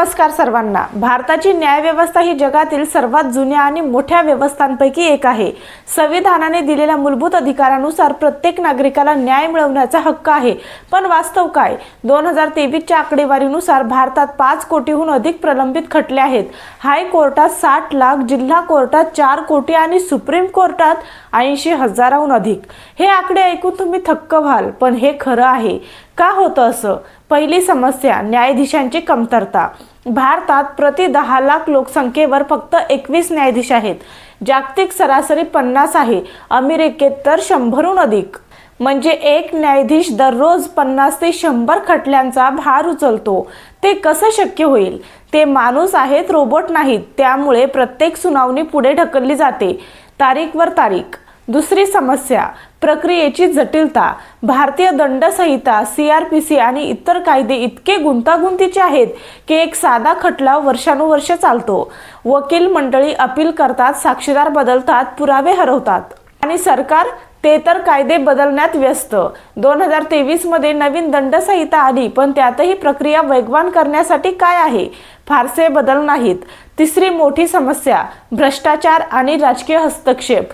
नमस्कार सर्वांना. भारताची न्यायव्यवस्था ही जगातील सर्वात जुन्या आणि मोठ्या व्यवस्थांपैकी एक आहे. संविधानाने दिलेल्या मूलभूत अधिकारानुसार प्रत्येक नागरिकाला न्याय मिळवण्याचा हक्क आहे. पण वास्तव काय? दोन हजार तेवीसच्या आकडेवारीनुसार भारतात पाच कोटीहून अधिक प्रलंबित खटले आहेत. हायकोर्टात साठ लाख जिल्हा कोर्टात चार कोटी आणि सुप्रीम कोर्टात ऐंशी हजाराहून अधिक. हे आकडे ऐकून तुम्ही थक्क व्हाल पण हे खरं आहे. का होतं असं? पहिली समस्या न्यायाधीशांची कमतरता. भारतात प्रति दहा लाख लोकसंख्येवर फक्त एकवीस न्यायाधीश आहेत. जागतिक सरासरी पन्नास आहे. अमेरिकेत तर शंभरहून अधिक. म्हणजे एक न्यायाधीश दररोज पन्नास ते शंभर खटल्यांचा भार उचलतो. ते कसं शक्य होईल? ते माणूस आहेत रोबोट नाहीत. त्यामुळे प्रत्येक सुनावणी पुढे ढकलली जाते. तारीखवर तारीख. दुसरी समस्या प्रक्रियेची जटिलता. भारतीय दंड संहिता सी आर पी सी आणि इतर कायदे इतके गुंतागुंतीचे आहेत की एक साधा खटला वर्षानुवर्ष चालतो. वकील मंडळी अपील करतात साक्षीदार बदलतात पुरावे हरवतात. आणि सरकार ते तर कायदे बदलण्यात व्यस्त. दोन हजार तेवीसमध्ये नवीन दंडसंहिता आली पण त्यातही प्रक्रिया वेगवान करण्यासाठी काय आहे? फारसे बदल नाहीत. तिसरी मोठी समस्या भ्रष्टाचार आणि राजकीय हस्तक्षेप.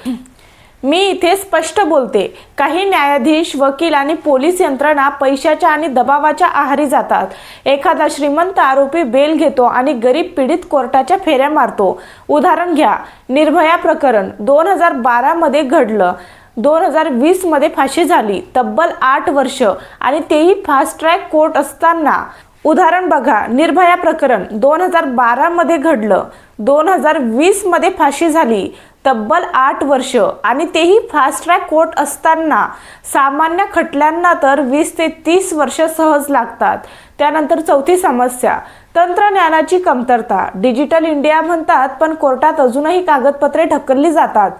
मी इथे स्पष्ट बोलते. काही न्यायाधीश वकील आणि पोलीस यंत्रणा पैशाच्या आणि दबावाच्या आहारी जातात. एखादा श्रीमंत आरोपी बेल घेतो आणि गरीब पीडित कोर्टाच्या फेऱ्या मारतो. उदाहरण घ्या. निर्भया प्रकरण दोन हजार बारामध्ये घडलं. दोन हजार वीसमध्ये फाशी झाली. तब्बल आठ वर्ष आणि तेही फास्ट ट्रॅक कोर्ट असताना. उदाहरण बघा. निर्भया प्रकरण दोन हजार बारामध्ये घडलं. दोन हजार वीसमध्ये फाशी झाली. तब्बल आठ वर्ष. आणि तेही फास्ट ट्रॅक कोर्ट असताना सामान्य खटल्यांना तर वीस ते तीस वर्ष सहज लागतात. त्यानंतर चौथी समस्या तंत्रज्ञानाची कमतरता. डिजिटल इंडिया म्हणतात पण कोर्टात अजूनही कागदपत्रे ढकलली जातात.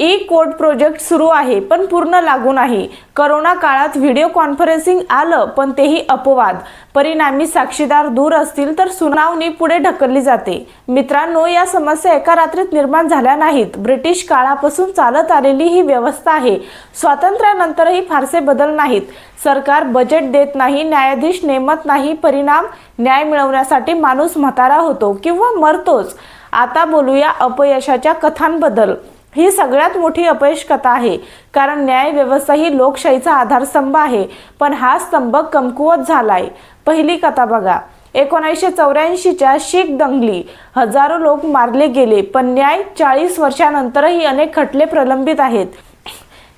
ई कोर्ट प्रोजेक्ट सुरू आहे पण पूर्ण लागू नाही. करोना काळात व्हिडिओ कॉन्फरन्सिंग आलं पण तेही अपवाद. परिणामी साक्षीदार दूर असतील तर सुनावणी पुढे ढकलली जाते. मित्रांनो या समस्या एका रात्रीत निर्माण झाल्या नाहीत. ब्रिटिश काळापासून चालत आलेली ही व्यवस्था आहे. स्वातंत्र्यानंतरही फारसे बदल नाहीत. सरकार बजेट देत नाही न्यायाधीश नेमत नाही परिणाम न्याय मिळवण्यासाठी माणूस म्हातारा होतो किंवा मरतोच. आता बोलूया अपयशाच्या कथांबद्दल. ही सगळ्यात मोठी अपयश कथा आहे. कारण न्यायव्यवस्था ही लोकशाहीचा आधारस्तंभ आहे. पण हा स्तंभ कमकुवत झालाय. पहिली कथा बघा. एकोणीसशे चौऱ्याऐंशीच्या शीख दंगली. हजारो लोक मारले गेले पण न्याय चाळीस वर्षानंतरही अनेक खटले प्रलंबित आहेत.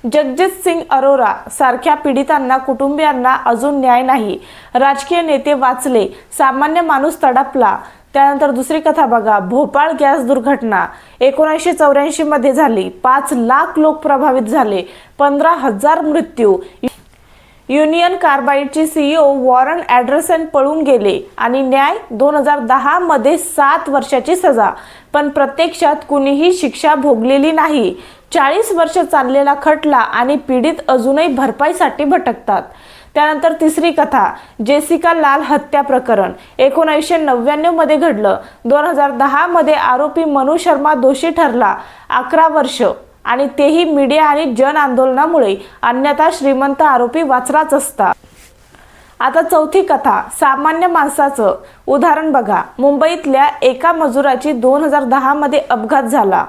जगजित सिंग अरोरा सारख्या पीडितांना कुटुंबियांना अजून न्याय नाही. राजकीय नेते वाचले सामान्य माणूस तडपला. त्यानंतर दुसरी कथा बघा भोपाळ गॅस दुर्घटना. एकोणीसशे चौऱ्याऐंशी मध्ये झाली. पाच लाख लोक प्रभावित झाले. पंधरा हजार मृत्यू. युनियन कार्बाईडचे सीईओ वॉरन ॲडरसन पळून गेले आणि न्याय दोन हजार दहामध्ये सात वर्षाची सजा. पण प्रत्यक्षात कुणीही शिक्षा भोगलेली नाही. चाळीस वर्ष चाललेला खटला आणि पीडित अजूनही भरपाईसाठी भटकतात. त्यानंतर तिसरी कथा जेसिका लाल हत्या प्रकरण. एकोणीसशे नव्याण्णवमध्ये घडलं. दोन हजार दहामध्ये आरोपी मनु शर्मा दोषी ठरला. अकरा वर्ष. आणि तेही मीडिया आणि जन आंदोलनामुळे अन्यथा श्रीमंत आरोपी वाचलाच असता आता चौथी कथा सामान्य माणसाचं. उदाहरण बघा मुंबईतल्या एका मजुराची दोन हजार दहा मध्ये अपघात झाला.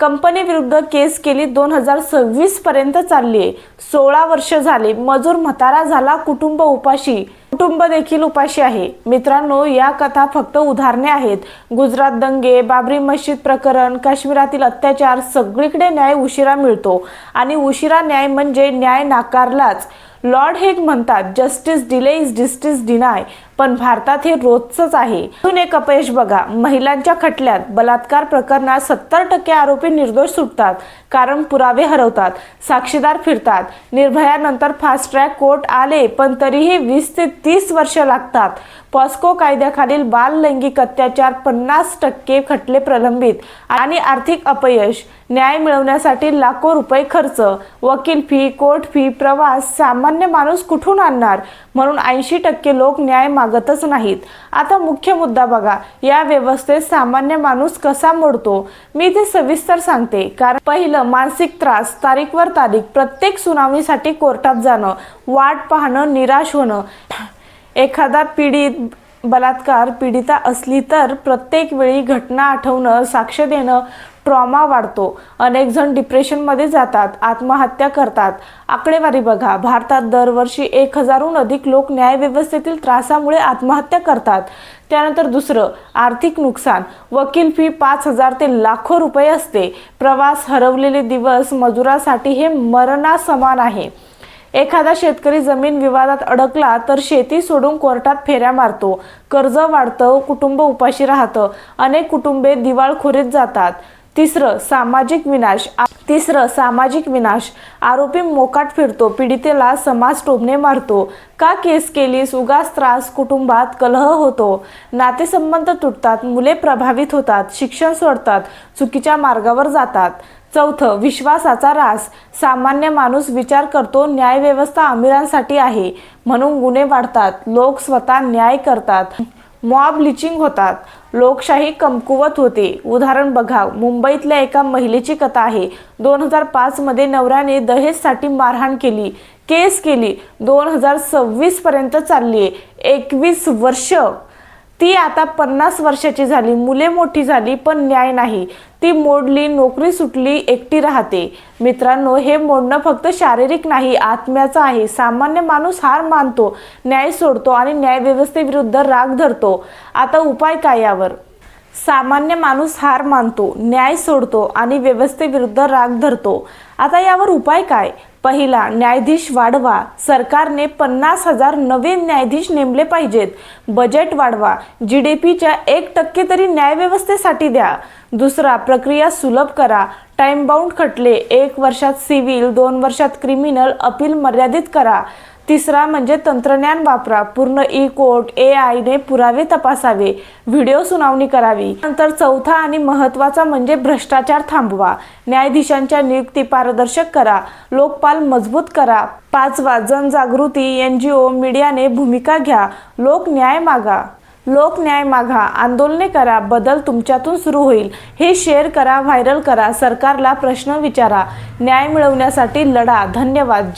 कंपनीविरुद्ध केस केली दोन हजार सव्वीस पर्यंत चालली आहे. सोळा वर्ष झाले. मजूर म्हातारा झाला कुटुंब उपाशी. कुटुंब देखील उपाशी आहे. मित्रांनो या कथा फक्त उदाहरणे आहेत. गुजरात दंगे बाबरी मशीद प्रकरण काश्मीरातील अत्याचार सगळीकडे न्याय उशिरा मिळतो. आणि उशिरा न्याय म्हणजे न्याय नाकारलाच. लॉर्ड हेग म्हणतात justice delay is justice deny पण भारतात हे रोजच आहे. अजून एक अपयश बघा. महिलांच्या खटल्यात बलात्कार प्रकरणात सत्तर टक्के आरोपी निर्दोष सुटतात कारण पुरावे हरवतात साक्षीदार फिरतात निर्भयानंतर फास्ट ट्रॅक कोर्ट आले पण तरीही वीस ते तीस वर्ष लागतात. पॉस्को कायद्याखालील बाल लैंगिक अत्याचार पन्नास टक्के खटले प्रलंबित आणि आर्थिक अपयश न्याय मिळवण्यासाठी लाखो रुपये खर्च वकील फी कोर्ट फी प्रवास सामान्य माणूस कुठून आणणार? म्हणून ऐंशी टक्के लोक न्याय मागतच नाहीत. आता मुख्य मुद्दा बघा या व्यवस्थेत सामान्य माणूस कसा मोडतो? मी ते सविस्तर सांगते कारण पहिलं मानसिक त्रास तारीखवर तारीख प्रत्येक सुनावणीसाठी कोर्टात जाणं वाट पाहणं निराश होणं एखादा पीडित बलात्कार पीडिता असली तर प्रत्येक वेळी घटना आठवणं साक्ष देणं ट्रॉमा वाढतो. अनेक जण डिप्रेशनमध्ये जातात आत्महत्या करतात. आकडेवारी बघा भारतात दरवर्षी एक हजारहून अधिक लोक न्यायव्यवस्थेतील त्रासामुळे आत्महत्या करतात. त्यानंतर दुसरं आर्थिक नुकसान. वकील फी पाच हजार ते लाखो रुपये असते. प्रवास हरवलेले दिवस मजुरासाठी हे मरणासमान आहे. एखादा शेतकरी जमीन विवादात अडकला तर शेती सोडून कोर्टात फेऱ्या मारतो. कर्ज वाढतं कुटुंब उपाशी राहतं. अनेक कुटुंबे दिवाळखोरीत जातात. तिसरं सामाजिक विनाश. तिसरं सामाजिक विनाश. आरोपी मोकाट फिरतो पीडितेला समाज टोबणे मारतो. का केस केलीस? उगाच त्रास कुटुंबात कलह होतो. नातेसंबंध तुटतात मुले प्रभावित होतात शिक्षण सोडतात चुकीच्या मार्गावर जातात. चौथं विश्वासाचा रास. सामान्य माणूस विचार करतो न्यायव्यवस्था अमीरांसाठी आहे. म्हणून गुन्हे वाढतात. लोक स्वतः न्याय करतात. मॉब लिचिंग होतात. लोकशाही कमकुवत होते. उदाहरण बघा. मुंबईतल्या एका महिलेची कथा आहे. दोन हजार पाचमध्ये नवऱ्याने दहेजसाठी मारहाण केली. केस केली. दोन हजार सव्वीसपर्यंत चालली आहे एकवीस वर्ष ती आता पन्नास वर्षाची झाली मुले मोठी झाली पण न्याय नाही. ती मोडली नोकरी सुटली एकटी राहते. मित्रांनो हे मोडणं फक्त शारीरिक नाही आत्म्याचं आहे. सामान्य माणूस हार मानतो न्याय सोडतो आणि न्यायव्यवस्थेविरुद्ध राग धरतो. आता उपाय काय यावर? सामान्य माणूस हार मानतो न्याय सोडतो आणि व्यवस्थेविरुद्ध राग धरतो. आता यावर उपाय काय? पहिला न्यायाधीश वाढवा सरकारने पन्नास हजार नवीन न्यायाधीश नेमले पाहिजेत. बजेट वाढवा जी डी पीच्या एक टक्के तरी न्यायव्यवस्थेसाठी द्या. दुसरा प्रक्रिया सुलभ करा. टाइम बाउंड खटले एक वर्षात सिव्हिल दोन वर्षात क्रिमिनल अपील मर्यादित करा. तिसरा म्हणजे तंत्रज्ञान वापरा. पूर्ण ई कोर्ट ए आयने पुरावे तपासावे. व्हिडिओ सुनावणी करावी. नंतर चौथा आणि महत्त्वाचा म्हणजे भ्रष्टाचार थांबवा. न्यायाधीशांच्या नियुक्ती पारदर्शक करा. लोकपाल मजबूत करा. पाचवा जनजागृती एन जी ओ मीडियाने भूमिका घ्या. लोक न्याय मागा. लोक न्याय मागा. आंदोलने करा. बदल तुमच्यातून सुरू होईल. हे शेअर करा व्हायरल करा. सरकारला प्रश्न विचारा. न्याय मिळवण्यासाठी लढा. धन्यवाद.